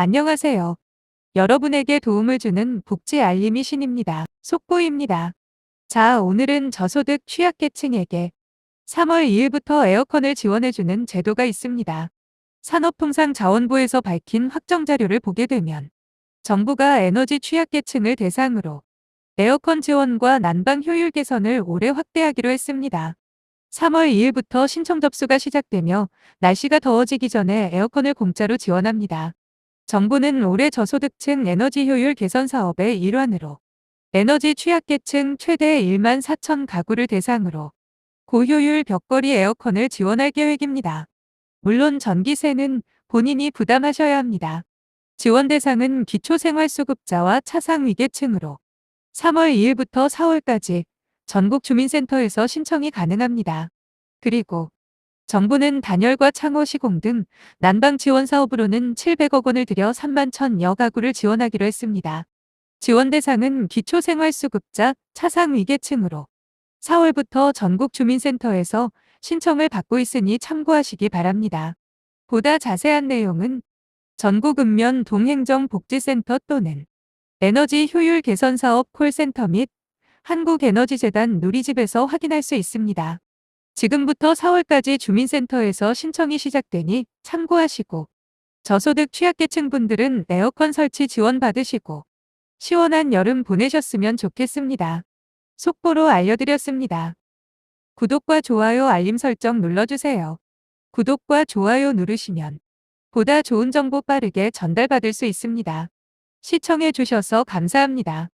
안녕하세요. 여러분에게 도움을 주는 복지 알림이 신입니다. 속보입니다. 자, 오늘은 저소득 취약계층에게 3월 2일부터 에어컨을 지원해주는 제도가 있습니다. 산업통상자원부에서 밝힌 확정 자료를 보게 되면 정부가 에너지 취약계층을 대상으로 에어컨 지원과 난방 효율 개선을 올해 확대하기로 했습니다. 3월 2일부터 신청 접수가 시작되며 날씨가 더워지기 전에 에어컨을 공짜로 지원합니다. 정부는 올해 저소득층 에너지 효율 개선 사업의 일환으로 에너지 취약계층 최대 1만 4천 가구를 대상으로 고효율 벽걸이 에어컨을 지원할 계획입니다. 물론 전기세는 본인이 부담하셔야 합니다. 지원 대상은 기초생활수급자와 차상위계층으로 3월 2일부터 4월까지 전국 주민센터에서 신청이 가능합니다. 그리고 정부는 단열과 창호 시공 등 난방 지원 사업으로는 700억 원을 들여 3만 천여 가구를 지원하기로 했습니다. 지원 대상은 기초생활수급자, 차상위계층으로 4월부터 전국 주민센터에서 신청을 받고 있으니 참고하시기 바랍니다. 보다 자세한 내용은 전국읍면 동행정복지센터 또는 에너지 효율 개선 사업 콜센터 및 한국에너지재단 누리집에서 확인할 수 있습니다. 지금부터 4월까지 주민센터에서 신청이 시작되니 참고하시고 저소득 취약계층 분들은 에어컨 설치 지원 받으시고 시원한 여름 보내셨으면 좋겠습니다. 속보로 알려드렸습니다. 구독과 좋아요 알림 설정 눌러주세요. 구독과 좋아요 누르시면 보다 좋은 정보 빠르게 전달받을 수 있습니다. 시청해 주셔서 감사합니다.